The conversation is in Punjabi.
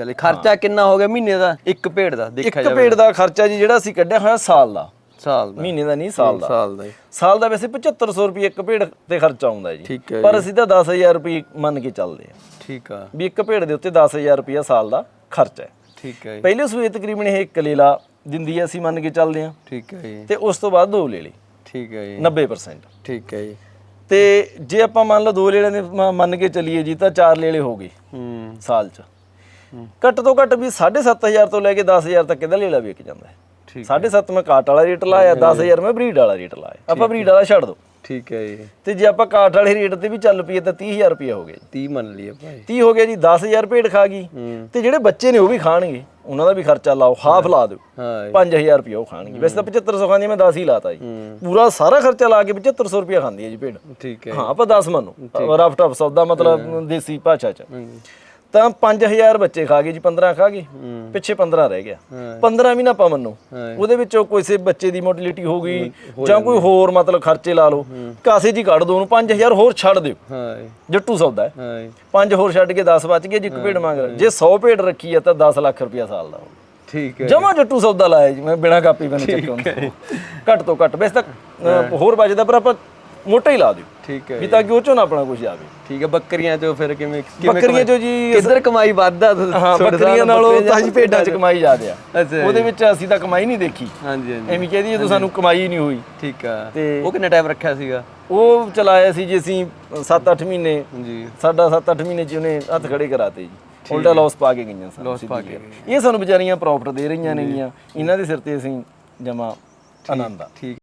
ਚਲੇ ਖਰਚਾ ਕਿੰਨਾ ਹੋ ਗਿਆ ਮਹੀਨੇ ਦਾ? ਇੱਕ ਭੇਡ ਦਾ ਇੱਕ ਦੇਖਿਆ ਜਾਵੇ ਭੇਡ ਦਾ ਖਰਚਾ ਜੀ ਜਿਹੜਾ ਅਸੀਂ ਕੱਢਿਆ ਹੋਇਆ ਸਾਲ ਦਾ। ਸਾਲ ਦਾ। ਮਹੀਨੇ ਦਾ ਨਹੀਂ ਸਾਲ ਦਾ। ਸਾਲ ਦਾ। ਸਾਲ ਦਾ ਵੈਸੇ 7500 ਰੁਪਏ ਇੱਕ ਭੇਡ ਤੇ ਖਰਚਾ ਆਉਂਦਾ ਜੀ। ਪਰ ਅਸੀਂ ਤਾਂ 10000 ਰੁਪਏ ਮੰਨ ਕੇ ਚੱਲਦੇ ਆ ਠੀਕ ਆ। ਵੀ ਇੱਕ ਭੇਡ ਦੇ ਉੱਤੇ 10000 ਰੁਪਏ ਸਾਲ ਦਾ ਖਰਚਾ ਹੈ। ਠੀਕ ਹੈ ਪਹਿਲੇ ਸੂਏ ਤਕਰੀਬਨ ਇਹ ਇੱਕ ਲੇਲਾ ਦਿੰਦੀ ਹੈ ਅਸੀਂ ਮੰਨ ਕੇ ਚੱਲਦੇ ਆ ਠੀਕ ਹੈ ਜੀ। ਤੇ ਉਸ ਤੋਂ ਬਾਅਦ ਦੋ ਲੇਲੇ। ਠੀਕ ਹੈ ਜੀ। 90% ਠੀਕ ਹੈ ਜੀ। ਤੇ ਜੇ ਆਪਾਂ ਮੰਨ ਲਓ ਦੋ ਲੇਲੇ ਮੰਨ ਕੇ ਚੱਲੀਏ ਜੀ ਤਾਂ ਚਾਰ ਲੇਲੇ ਹੋ ਗਏ ਹੂੰ। ਸਾਲ 'ਚ। ਘੱਟ ਤੋਂ ਘੱਟ ਵੀ 7500 ਤੋਂ ਲੈ ਕੇ 10000 ਤੱਕ ਇਹਦਾ ਲੇਲਾ ਵਿਕ ਜਾਂਦਾ ਹੈ। ਠੀਕ 7.5 ਮੈਂ ਕਾਟ ਵਾਲਾ ਰੇਟ ਲਾਇਆ 10000 ਮੈਂ ਬਰੀਡ ਵਾਲਾ ਰੇਟ ਲਾਇਆ। ਆਪਾਂ ਬਰੀਡ ਵਾਲਾ ਛੱਡ ਦੋ ਠੀਕ ਹੈ ਜੀ। ਤੇ ਜੇ ਆਪਾਂ ਕਾਟ ਵਾਲੇ ਰੇਟ ਤੇ ਵੀ ਚੱਲ ਪਈਏ ਤਾਂ 30000 ਰੁਪਏ ਹੋ ਗਏ 30 ਮੰਨ ਲਈਏ ਭਾਈ। 30 ਹੋ ਗਿਆ ਜੀ 10000 ਭੇਡ ਖਾ ਗਈ। ਤੇ ਜਿਹੜੇ ਬੱਚੇ ਨੇ ਉਹ ਵੀ ਖਾਣਗੇ ਉਹਨਾਂ ਦਾ ਵੀ ਖਰਚਾ ਲਾਓ ਹਾਫ ਲਾ ਦਿਓ। ਹਾਂ ਜੀ। 5000 ਰੁਪਏ ਉਹ ਖਾਣਗੇ। ਵੈਸੇ ਤਾਂ 7500 ਖਾਂਦੀ ਮੈਂ 10 ਹੀ ਲਾਤਾ ਜੀ। ਪੂਰਾ ਸਾਰਾ ਖਰਚਾ ਲਾ ਕੇ 7500 ਰੁਪਏ ਖਾਂਦੀ ਹੈ ਜੀ ਭੇਡ। ਠੀਕ ਹੈ। ਹਾਂ ਆਪਾਂ 10 ਮੰਨੋ। ਰਫ ਟਫ ਸੌਦਾ ਮਤਲਬ ਦੇਸੀ ਭਾਸ਼ਾ ਚ। ਹੂੰ। ਤਾਂ 5000 ਬੱਚੇ ਖਾ ਗਏ ਜੀ 15 ਖਾ ਗਏ। ਪਿੱਛੇ 15 ਰਹਿ ਗਿਆ। ਹਾਂ। 15 ਵੀ ਨਾ ਆਪਾਂ ਮੰਨੋ ਉਹਦੇ ਵਿੱਚੋਂ ਕਿਸੇ ਬੱਚੇ ਦੀ ਮੋਟਿਲਿਟੀ ਹੋ ਗਈ ਜਾਂ ਕੋਈ ਹੋਰ ਮਤਲਬ ਖਰਚੇ ਲਾ ਲਓ। ਕਾਸੇ ਜੀ ਕੱਢ ਦੋ ਉਹਨੂੰ 5000 ਹੋਰ ਛੱਡ ਦਿਓ। ਜੱਟੂ ਸੌਦਾ ਹੈ। ਪੰਜ ਹੋਰ ਛੱਡ ਕੇ 10 ਬਚ ਗਏ ਜੀ ਇੱਕ ਭੇਡ ਮੰਗ ਰਿਹਾ। ਜੇ 100 ਭੇਡ ਰੱਖੀ ਹੈ ਤਾਂ 10 ਲੱਖ ਰੁਪਇਆ ਸਾਲ ਦਾ ਠੀਕ ਹੈ। ਜਮਾ ਜੱਟੂ ਸੌਦਾ ਲਾਇਆ ਜੀ ਮੈਂ ਬਿਨਾ ਕਾਪੀ ਬਣ ਉਹਨੂੰ। ਘੱਟ ਤੋਂ ਘੱਟ। ਵੈਸੇ ਤਾਂ ਅ, ਹੋਰ ਬਚਦਾ ਪਰ ਆਪਾਂ ਮੋਟਾ ਹੀ ਲਾ ਦਿਓ। ਠੀਕ ਹੈ ਵੀ ਤਾਂ ਕਿ ਉਹ ਚੋਂ ਨਾ ਆਪਣਾ ਕੁਝ ਆਵੇ। ਠੀਕ ਹੈ ਬੱਕਰੀਆਂ ਚੋਂ ਫਿਰ ਕਿਵੇਂ ਕਿਵੇਂ ਬੱਕਰੀਆਂ ਚੋਂ ਜੀ ਕਿੱਧਰ ਕਮਾਈ ਵੱਧਦਾ ਹਾਂ ਬੱਕਰੀਆਂ ਨਾਲ ਤਾਂ ਜੀ ਭੇਡਾਂ 'ਚ ਕਮਾਈ ਜ਼ਿਆਦਾ ਆ। ਅੱਛਾ ਉਹਦੇ ਵਿੱਚ ਅਸੀਂ ਤਾਂ ਕਮਾਈ ਨਹੀਂ ਦੇਖੀ। ਹਾਂਜੀ ਹਾਂਜੀ। ਐਵੇਂ ਕਹਦੀ ਜਦੋਂ ਸਾਨੂੰ ਕਮਾਈ ਨਹੀਂ ਹੋਈ। ਠੀਕ ਆ। ਤੇ- ਉਹ ਕਿੰਨਾ ਟਾਈਮ ਰੱਖਿਆ ਸੀਗਾ? ਉਹ ਚਲਾਇਆ ਸੀ ਜੀ ਅਸੀਂ 7-8 ਮਹੀਨੇ। ਜੀ ਸਾਡਾ 7-8 ਮਹੀਨੇ ਚ ਉਹਨੇ ਹੱਥ ਖੜੇ ਕਰਾਤੇ ਜੀ। ਉਲਟਾ ਲਾਸ ਪਾ ਕੇ ਗਈਆਂ ਸਾਨੂੰ Loss ਪਾ ਕੇ ਇਹ ਸਾਨੂੰ ਵਿਚਾਰੀਆਂ ਪ੍ਰੋਫਿਟ ਦੇ ਰਹੀਆਂ ਨੇਗੀਆਂ। ਇਹਨਾਂ ਦੇ ਸਿਰ ਤੇ ਅਸੀਂ ਜਮਾ ਆਨੰਦ ਆ। ਠੀਕ।